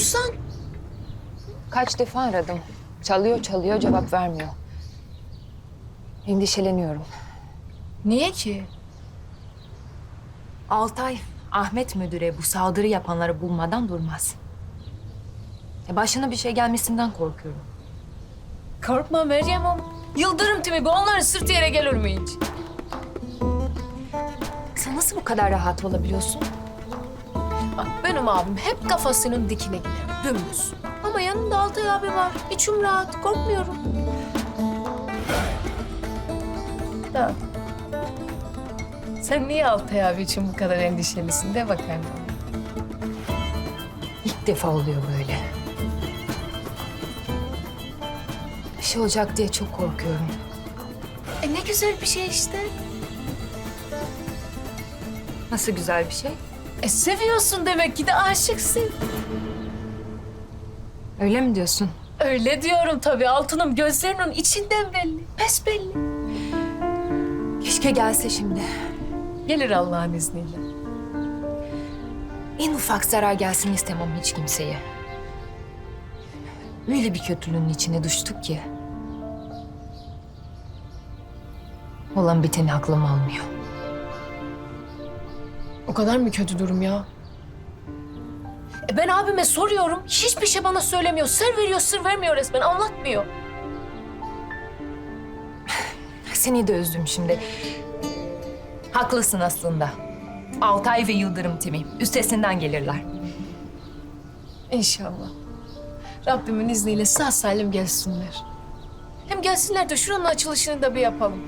konuşsan. Kaç defa aradım. Çalıyor çalıyor cevap vermiyor. Endişeleniyorum. Niye ki? Altay Ahmet müdüre bu saldırı yapanları bulmadan durmaz. E başına bir şey gelmesinden korkuyorum. Korkma Meryem Hanım. Yıldırım timi bu onların sırtı yere gelir mi hiç? Sen nasıl bu kadar rahat olabiliyorsun? Bak benim abim hep kafasının dikine gider. Dümdüz. Ama yanında Altay abi var. İçim rahat. Korkmuyorum. Da. Sen niye Altay abi için bu kadar endişelisin de bakayım bana. İlk defa oluyor böyle. Bir şey olacak diye çok korkuyorum. E ne güzel bir şey işte. Nasıl güzel bir şey? E seviyorsun demek ki de aşıksın. Öyle mi diyorsun? Öyle diyorum tabii altınım gözlerinin içinden belli. Pes belli. Keşke gelse şimdi. Gelir Allah'ın izniyle. En ufak zarar gelsin istemem hiç kimseye. Öyle bir kötülüğün içine düştük ki. Olan biteni aklım almıyor. O kadar mı kötü durum ya? E ben abime soruyorum. Hiçbir şey bana söylemiyor. Sır veriyor, sır vermiyor resmen. Anlatmıyor. Seni de üzdüm şimdi. Haklısın aslında. Altay ve Yıldırım timi üstesinden gelirler. İnşallah. Rabbimin izniyle sağ salim gelsinler. Hem gelsinler de şuranın açılışını da bir yapalım.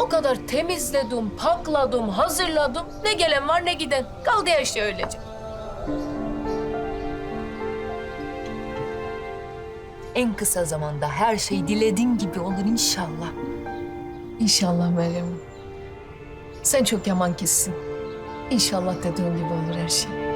O kadar temizledim, pakladım, hazırladım. Ne gelen var ne giden. Kaldı ya işte öylece. En kısa zamanda her şey dilediğin gibi olur inşallah. İnşallah Meryem. Sen çok yaman kişisin. İnşallah dediğin gibi olur her şey.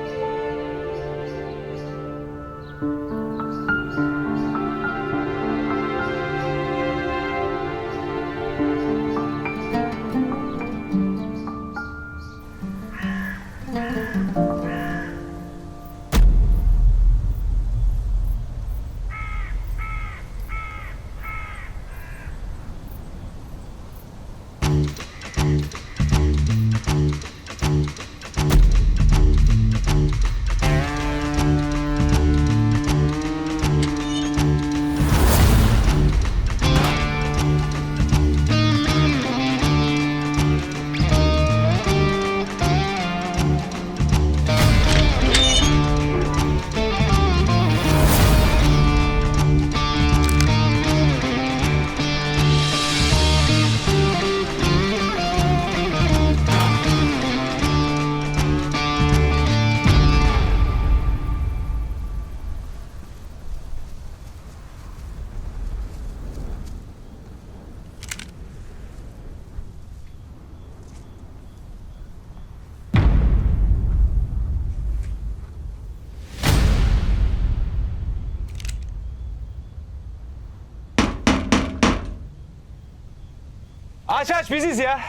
Aç aç biziz ya.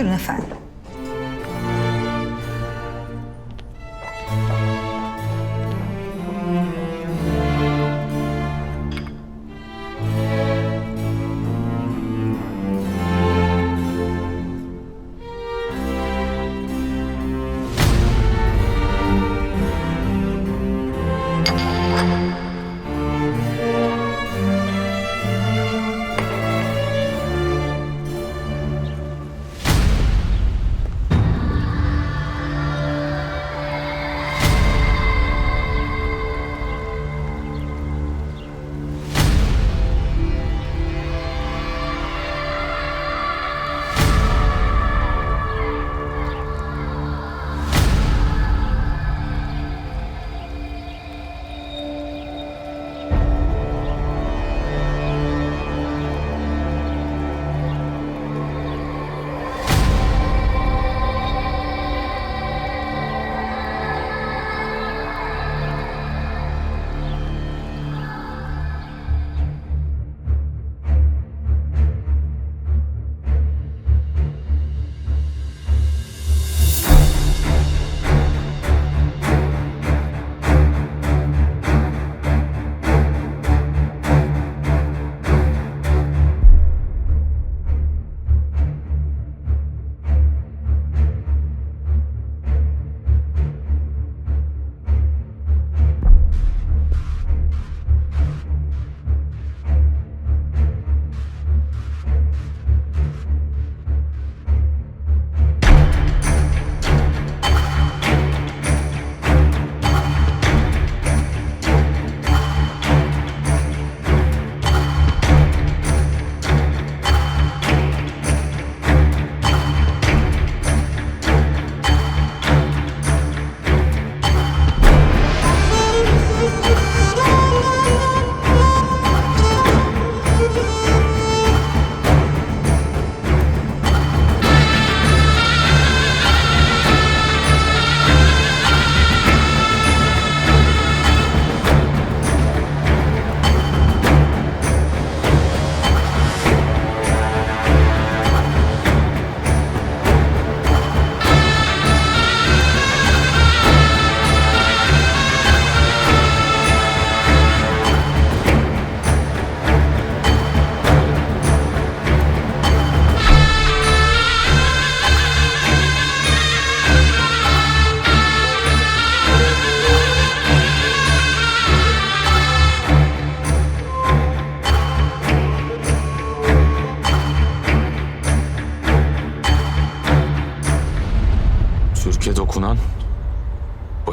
Buyurun efendim.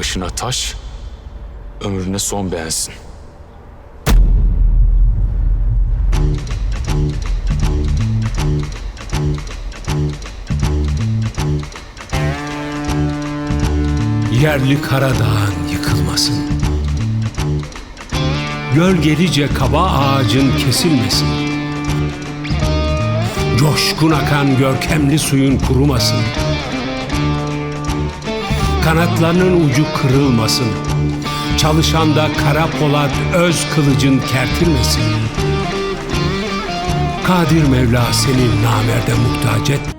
Başına taş, ömrüne son beğensin. Yerli Karadağ'ın yıkılmasın. Gölgelice kaba ağacın kesilmesin. Coşkun akan görkemli suyun kurumasın. Kanatlarının ucu kırılmasın. Çalışanda kara polat öz kılıcın kertilmesin. Kadir Mevla seni namerde muhtaç et.